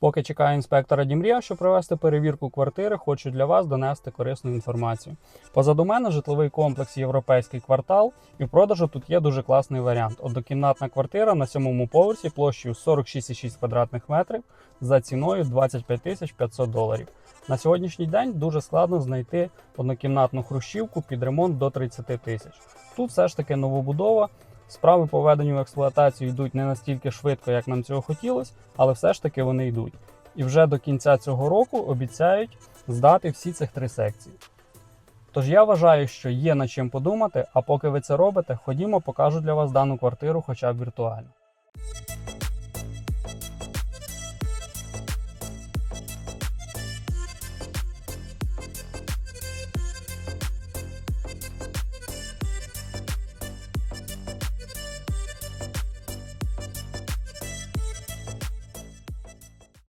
Поки чекаю інспектора Дімрія, щоб провести перевірку квартири, хочу для вас донести корисну інформацію. Позаду мене житловий комплекс Європейський квартал, і в продажу тут є дуже класний варіант. Однокімнатна квартира на сьомому поверсі площею 46,6 квадратних метрів за ціною 25 тисяч 500 доларів. На сьогоднішній день дуже складно знайти однокімнатну хрущівку під ремонт до 30 тисяч. Тут все ж таки новобудова. Справи по введенню в експлуатацію йдуть не настільки швидко, як нам цього хотілося, але все ж таки вони йдуть. І вже до кінця цього року обіцяють здати всі цих три секції. Тож я вважаю, що є над чим подумати, а поки ви це робите, ходімо, покажу для вас дану квартиру хоча б віртуально.